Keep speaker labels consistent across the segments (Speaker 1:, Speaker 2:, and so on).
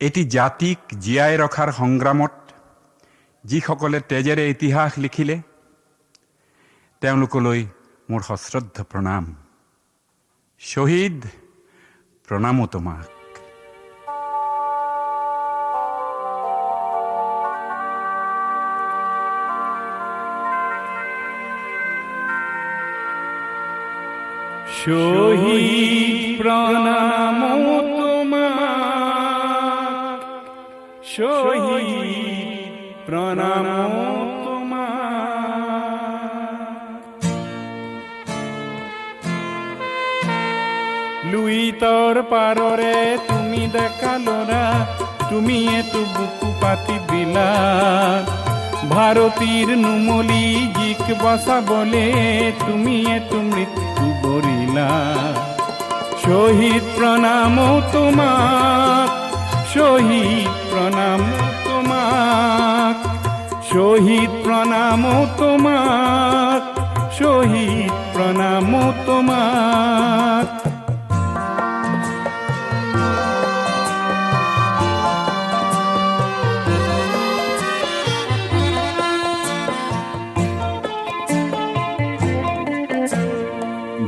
Speaker 1: এটি জাতিক জীয়াই ৰখাৰ সংগ্ৰামত, যিসকলে তেজেৰে ইতিহাস লিখিলে, তেওঁলোকলৈ মোৰ সশ্ৰদ্ধ প্ৰণাম। শ্বহীদ প্ৰণামো তোমাক।
Speaker 2: শহীদ প্রণাম শহীদ প্রণাম লুই তোর পাররে তুমি দেখালোরা তুমি এতু বুকু পাতি দিলা। ভারতীর নুমলি জিক বসা বলে তুমি এতু মৃত্যু বরিলা। শহীদ প্রণাম তোমার শহীদ প্রণাম তোমার শহীদ প্রণাম তোমার শহীদ প্রণাম তোমার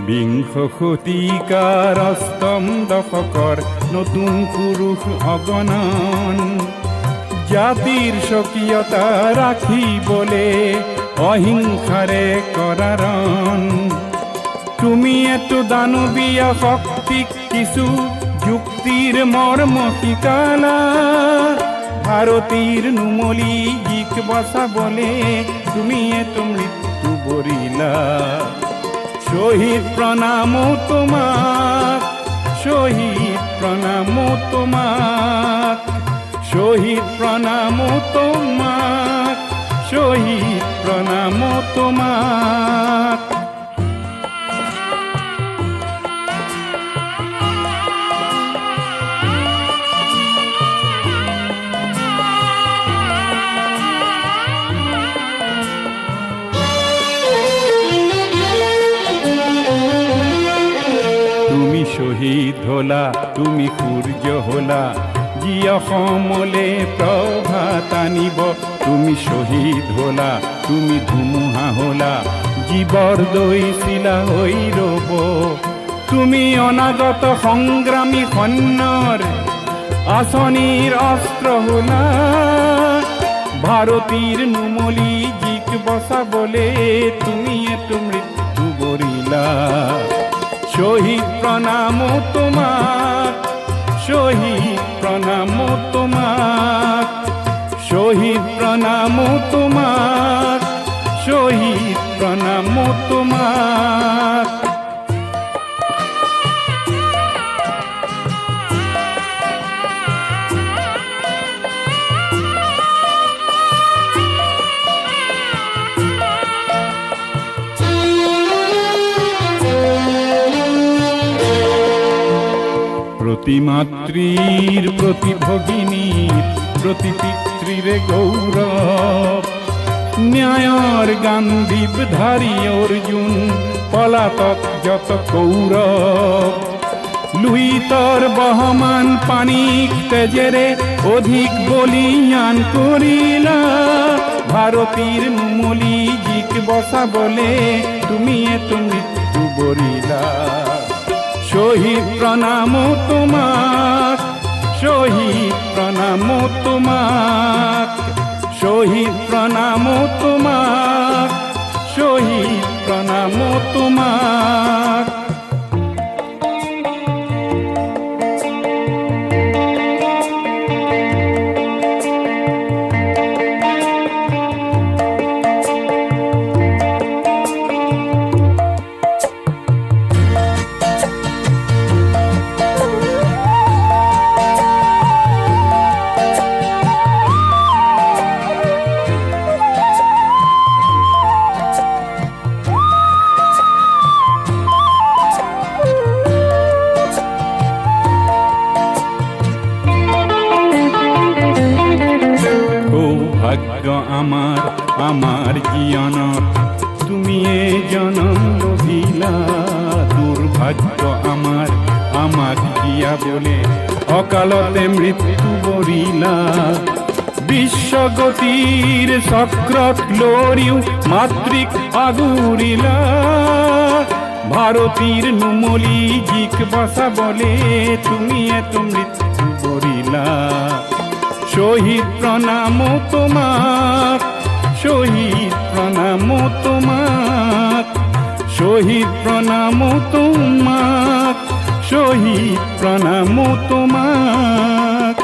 Speaker 2: বিংশ শতিকাৰ অষ্টম দশকৰ নতুন পুৰুষ অগণন। জাতিৰ স্বকীয়তা রাখি বলে অহিংসারে কৰাৰণ তুমি এতো দানবীয় শক্তি কিছু যুক্তিৰ মৰ্ম শিকালা ভাৰতীৰ নুমলি বসা বলে তুমি এতো মৃত্যু বৰিলা শহীদ প্রণাম তোমাক শহীদ প্রণাম তোমার শহীদ প্রণাম তোমার শহীদ প্রণাম তোমাক। শহীদ হলা তুমি সূৰ্য হলা। যি অসমলে প্ৰভাত আনিব, তুমি শহীদ হলা, তুমি ধুমুহা হলা। জীৱৰ দৈছিলা হৈ ৰব তুমি অনাগত সংগ্ৰামী সৈন্যৰ আঁচনিৰ অস্ত্ৰ হলা ভাৰতীৰ নুমলি জিক বচাবলে তুমি এটো মৃত্যু বৰিলা শহীদ প্রণাম তোমার শহীদ প্রণাম তোমার শহীদ প্রণাম তোমাক প্রতি মাতৃর প্রতি ভগিনীর প্রতি পিতৃর গৌরব। ন্যায়র গান্ধীব ধারী অর্জুন, পলাতক যত কৌরব। লুহিতর বহমান পানিক তেজেরে অধিক বলিয়ান করিলা। ভারতীর নুমলি জিক বসা বলে, তুমি এত মৃত্যু বরিলা শহীদ প্রণাম তোমার শহীদ প্রণাম তোমার শহীদ প্রণাম তোমার শহীদ প্রণাম তোমাক আমার আমার জীবনত তুমি এ জনম লভিলা দুর্ভাগ্য আমার, আমাক জিয়া বলে অকালতে মৃত্যু বরিলা বিশ্বগতির চক্ৰত লৰিও মাতৃক আগুৰিলা। ভাৰতীৰ নুমলি জিক বচাবলে তুমি এত মৃত্যু বৰিলা শহীদ প্ৰণাম তোমাক শহীদ প্ৰণাম তোমাক শহীদ প্ৰণাম তোমাক শহীদ প্ৰণাম তোমাক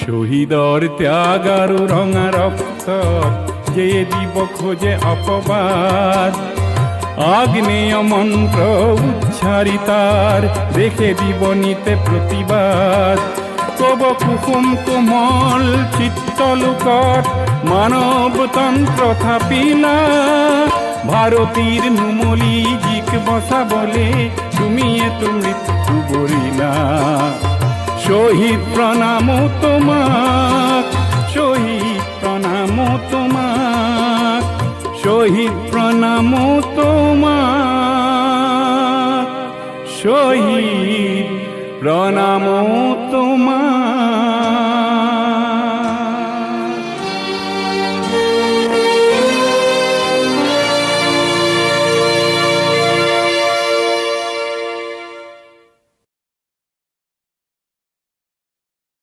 Speaker 2: শহীদর ত্যাগ আৰু ৰঙা ৰক্ত যে দিব খোঁজে অপবাদ। আগ্নেয় মন্ত্র উচ্চারিতার দেখে দিব নিতে প্রতিবাদ। কব কুসুম কোমল চিত্তলোকত মানবতন্ত্র থাপিলা। ভারতীর নুমলি জিক বসা বলে তুমি এত মৃত্যু বলিলা। শহীদ প্রণাম শহীদ তোমাক শহীদ প্রণাম তোমার শহীদ প্রণাম